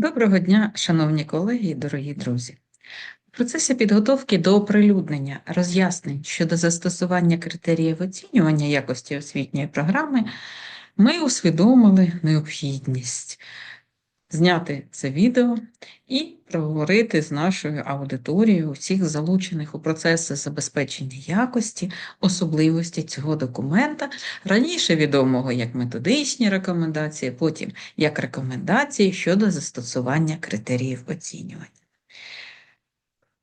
Доброго дня, шановні колеги і дорогі друзі. В процесі підготовки до оприлюднення роз'яснень щодо застосування критеріїв оцінювання якості освітньої програми ми усвідомили необхідність зняти це відео і проговорити з нашою аудиторією усіх залучених у процеси забезпечення якості, особливості цього документа, раніше відомого як методичні рекомендації, потім як рекомендації щодо застосування критеріїв оцінювання.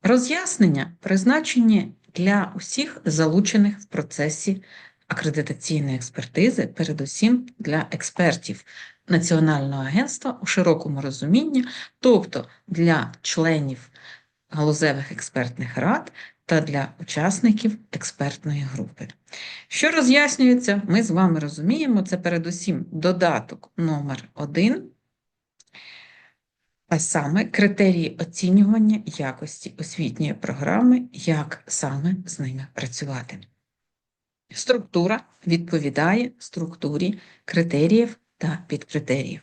Роз'яснення призначені для усіх залучених в процесі акредитаційної експертизи, передусім для експертів Національного агентства у широкому розумінні, тобто для членів галузевих експертних рад та для учасників експертної групи. Що роз'яснюється, ми з вами розуміємо, це передусім додаток номер 1 а саме критерії оцінювання якості освітньої програми, як саме з ними працювати. Структура відповідає структурі критеріїв та підкритеріїв.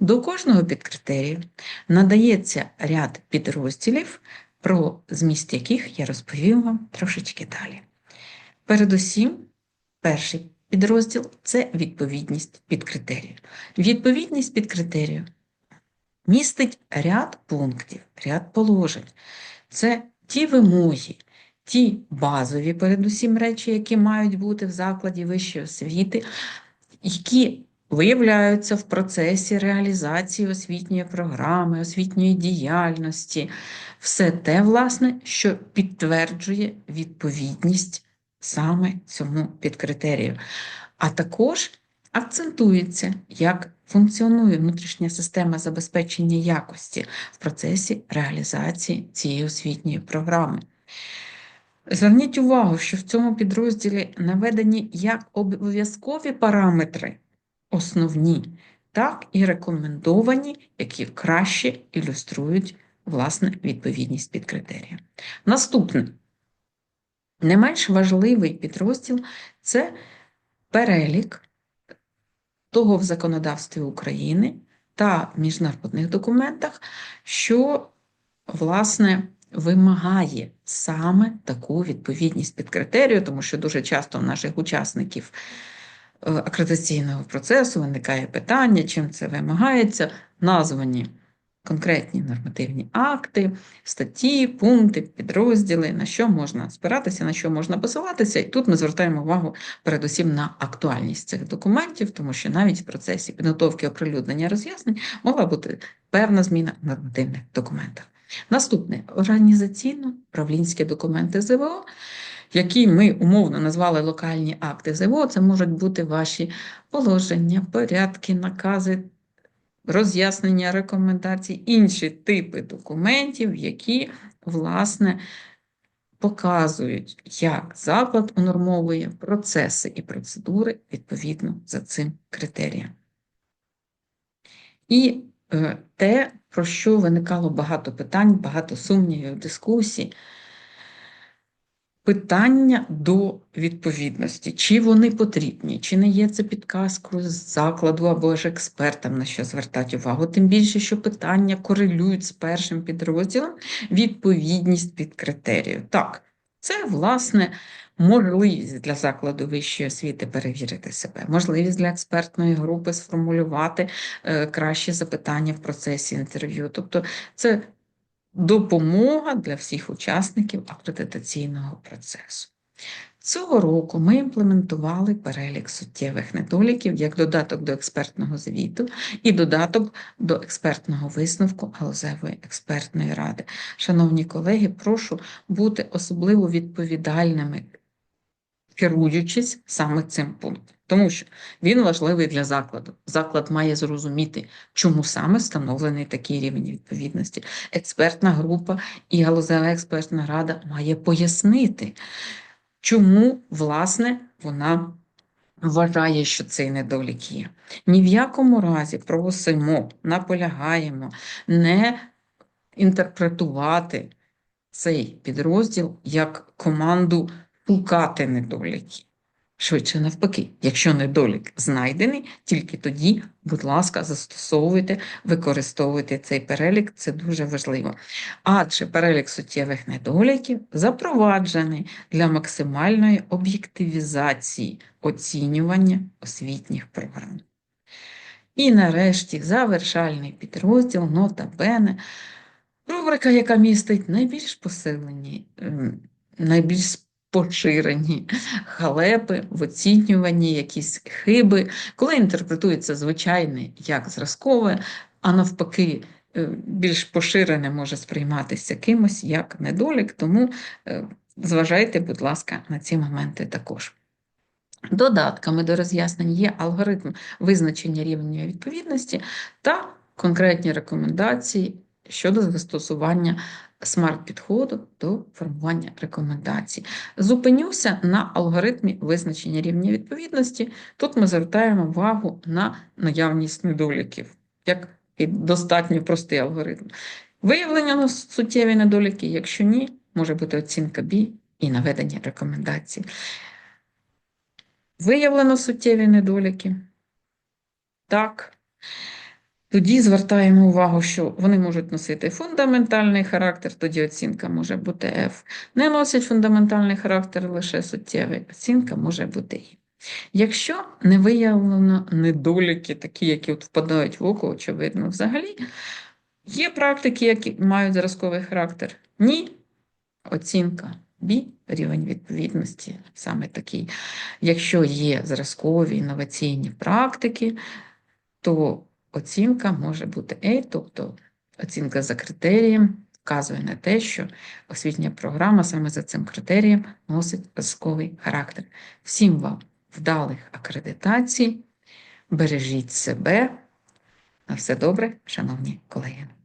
До кожного підкритерію надається ряд підрозділів, про зміст яких я розповім вам трошечки далі. Передусім, перший підрозділ це відповідність під критерію. Відповідність під критерію містить ряд пунктів, ряд положень. Це ті вимоги, ті базові, передусім речі, які мають бути в закладі вищої освіти, які виявляються в процесі реалізації освітньої програми, освітньої діяльності, все те, власне, що підтверджує відповідність саме цьому підкритерію. А також акцентується, як функціонує внутрішня система забезпечення якості в процесі реалізації цієї освітньої програми. Зверніть увагу, що в цьому підрозділі наведені як обов'язкові параметри, основні, так і рекомендовані, які краще ілюструють власне відповідність під критерієм. Наступне, не менш важливий підрозділ це перелік того в законодавстві України та міжнародних документах, що, власне, вимагає саме таку відповідність під критерію, тому що дуже часто в наших учасників акредитаційного процесу виникає питання, чим це вимагається, названі конкретні нормативні акти, статті, пункти, підрозділи, на що можна спиратися, на що можна посилатися. І тут ми звертаємо увагу передусім на актуальність цих документів, тому що навіть в процесі підготовки оприлюднення роз'яснень могла бути певна зміна в нормативних документах. Наступне організаційно-правлінські документи ЗВО. Які ми умовно назвали локальні акти ЗВО, це можуть бути ваші положення, порядки, накази, роз'яснення рекомендацій, інші типи документів, які, власне, показують, як заклад унормовує процеси і процедури відповідно за цим критеріям. І е, те, про що виникало багато питань, багато сумнівів, дискусій, питання до відповідності, чи вони потрібні, чи не є це підказкою з закладу або ж експертам, на що звертати увагу. Тим більше, що питання корелюють з першим підрозділом відповідність під критерію. Так, це, власне, можливість для закладу вищої освіти перевірити себе, можливість для експертної групи сформулювати е, кращі запитання в процесі інтерв'ю. Тобто, це допомога для всіх учасників акредитаційного процесу. Цього року ми імплементували перелік суттєвих недоліків як додаток до експертного звіту і додаток до експертного висновку галузевої експертної ради. Шановні колеги, прошу бути особливо відповідальними, керуючись саме цим пунктом. Тому що він важливий для закладу. Заклад має зрозуміти, чому саме встановлений такий рівень відповідності. Експертна група і галузева експертна рада має пояснити, чому, власне, вона вважає, що цей недолік є. Ні в якому разі просимо, наполягаємо не інтерпретувати цей підрозділ як команду шукати недоліки. Швидше навпаки, якщо недолік знайдений, тільки тоді, будь ласка, застосовуйте, використовуйте цей перелік, це дуже важливо. Адже перелік суттєвих недоліків запроваджений для максимальної об'єктивізації оцінювання освітніх програм. І нарешті завершальний підрозділ нота рубрика, яка містить найбільш посилені, ем, найбільш поширені халепи в оцінюванні, якісь хиби, коли інтерпретується звичайне як зразкове, а навпаки, е, більш поширене може сприйматися кимось як недолік, тому е, зважайте, будь ласка, на ці моменти також. Додатками до роз'яснень є алгоритм визначення рівня відповідності та конкретні рекомендації щодо застосування смарт-підходу до формування рекомендацій. Зупинюся на алгоритмі визначення рівня відповідності. Тут ми звертаємо увагу на наявність недоліків, як і достатньо простий алгоритм. Виявлення суттєві недоліки, якщо ні, може бути оцінка B і наведення рекомендацій. Виявлено суттєві недоліки. Так. Тоді звертаємо увагу, що вони можуть носити фундаментальний характер, тоді оцінка може бути F. Не носять фундаментальний характер лише суттєвий, оцінка може бути І. Якщо не виявлено недоліки, такі, які от впадають в око, очевидно, взагалі, є практики, які мають зразковий характер. Ні, оцінка B, рівень відповідності саме такий. Якщо є зразкові інноваційні практики, то оцінка може бути A, тобто оцінка за критерієм вказує на те, що освітня програма саме за цим критерієм носить зразковий характер. Всім вам вдалих акредитацій, бережіть себе. На все добре, шановні колеги.